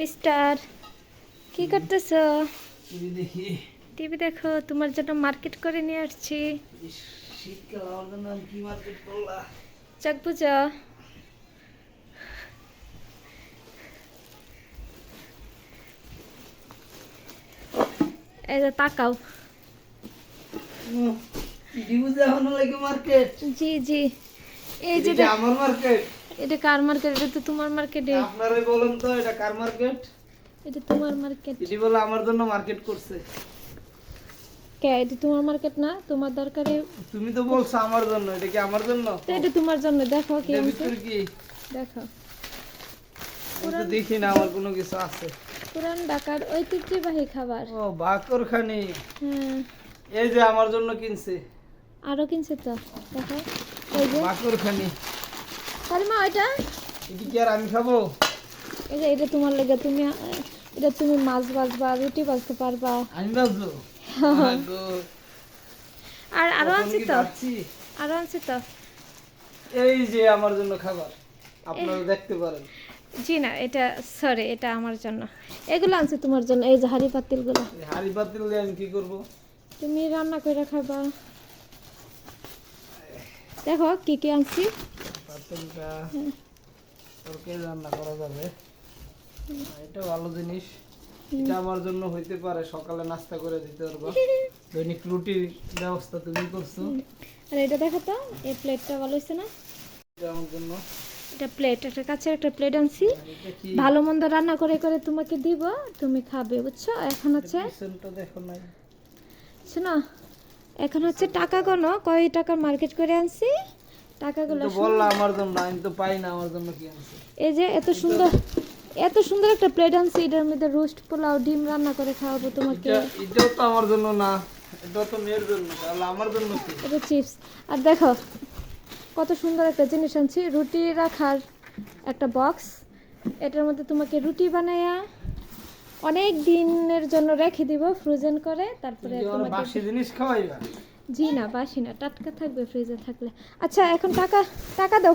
Mister কি করতেছো? TV দেখি। টিভি দেখো তোমার জন্য মার্কেট করে নিয়ে আসছি। চক বুঝো এই যে তাকাও। জি জি। এই যে আমার মার্কেট? এটা কার মার্কেট? এটা তো তোমার মার্কেটে। আপনারাই বলেন তো এটা কার মার্কেট? এটা তোমার মার্কেট। এটি বলে আমার জন্য মার্কেট করছে। কে? এটা তোমার মার্কেট না? তোমার দরকারে তুমি তো বলছো আমার জন্য এটা কি আমার জন্য? এটা তোমার জন্য। দেখো কি ভিতরে কি? দেখো। তো দেখি না আমার কোনো কিছু আছে। পুরান ঢাকার ঐতিহ্যবাহী খাবার। ও বাকর খানি হ্যাঁ এই যে আমার জন্য কিনছে। আরও কিনছে তো। দেখো এই যে। বাকর ওইটা? এটি কি আর আমি খাব? যে এটা তোমার লেগে তুমি এটা তুমি মাছ ভাজবা রুটি পারবা। আমি বাজবো আর আরও আনছি তো? আরও আনছি তো? এই যে আমার জন্য খাবার। আপনারা দেখতে পারেন। জি না এটা সরি এটা আমার জন্য। এগুলো আনছি তোমার জন্য এই যে হাড়ি পাতিলগুলো। হাঁড়ি পাতিল দিয়ে আমি কি করব? তুমি রান্না করে খাবা। দেখো কি কি আনছি। পাতিলটা তরকারি রান্না করা যাবে। এটা ভালো জিনিস। এটা আমার জন্য হইতে পারে সকালে নাস্তা করে দিতে পারব। দৈনিক রুটির ব্যবস্থা তুমি করছ। আর এটা দেখো তো এই প্লেটটা ভালো হয়েছে না? এটা আমার জন্য। এটা প্লেট একটা কাছের একটা প্লেট আনছি। ভালো মন্দ রান্না করে করে তোমাকে দিব তুমি খাবে বুঝছ? এখন হচ্ছে দেখো নাই। শোনো এখন হচ্ছে টাকা গনো কয় টাকার মার্কেট করে আনছি? টাকাগুলো তো বললা আমার জন্য আমি তো পাই না আমার জন্য কি আনছে? এই যে এত সুন্দর এত সুন্দর একটা প্লেট আনছি এটার মধ্যে রোস্ট পোলাও ডিম রান্না করে খাওয়াবো তোমাকে। এটাও তো আমার জন্য না তো মেয়ের জন্য তাহলে আমার জন্য কি? এটা চিপস আর দেখো কত সুন্দর একটা জিনিস আনছি রুটি রাখার একটা বক্স এটার মধ্যে তোমাকে রুটি বানায়া অনেক দিনের জন্য রেখে দিব ফ্রোজেন করে তারপরে তুমি তোমাকে বাসি জিনিস খাওয়াইবা? জি না বাসি না টাটকা থাকবে ফ্রিজে থাকলে। আচ্ছা এখন টাকা টাকা দাও।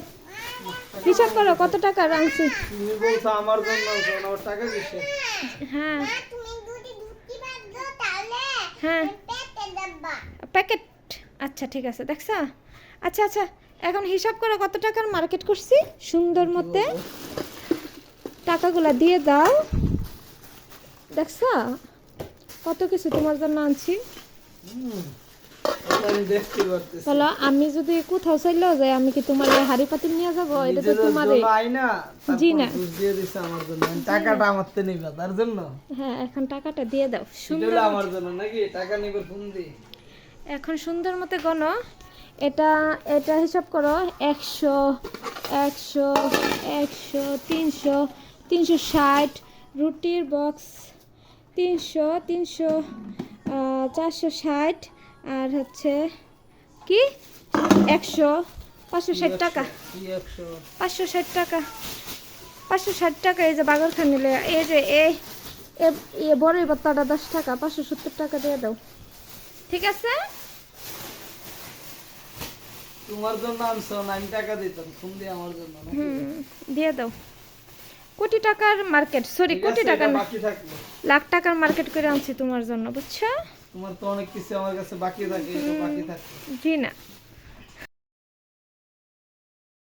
হিসাব করো কত টাকা আনছি তুমি বলছো আমার জন্য আমার টাকা কিসে হ্যাঁ। হ্যাঁ। প্যাকেট। আচ্ছা ঠিক আছে দেখছা? আচ্ছা আচ্ছা এখন হিসাব করো কত টাকার মার্কেট করছি? সুন্দর মতে। টাকাগুলা দিয়ে দাও। দেখছা? কত কিছু তোমার জন্য আনছি? চলো আমি যদি কোথাও চাইলেও যাই আমি কি তোমার হাড়ি পাতিল নিয়ে যাব? এটা তো না জি না। দিয়ে দিছে আমার জন্য। টাকাটা আমার তে নিবা তার জন্য? হ্যাঁ এখন টাকাটা দিয়ে দাও। সুন্দর আমার জন্য নাকি? টাকা নিবে ফোন দি এখন সুন্দর মতো গণ। এটা এটা হিসাব করো একশো একশো একশো তিনশো তিনশো ষাট। রুটির বক্স তিনশো তিনশো চারশো ষাট। আর হচ্ছে কি? একশো পাঁচশো ষাট টাকা। পাঁচশো ষাট টাকা। পাঁচশো ষাট টাকা এই যে বাগরখান নিলে এই যে এই এ- বাত্তাটা দশ টাকা পাঁচশো সত্তর টাকা দিয়ে দাও। ঠিক আছে? তোমার জন্য আনছো না আমি টাকা দিতাম ফোন দিয়ে আমার জন্য হুম দিয়ে দাও। কোটি টাকার মার্কেট সরি কোটি আছে, টাকা এটা না বাকি থাকল। লাখ টাকার মার্কেট করে আনছি তোমার জন্য বুঝছ? তোমার তো অনেক কিছু আমার কাছে বাকি থাকে বাকি থাকে। জি না।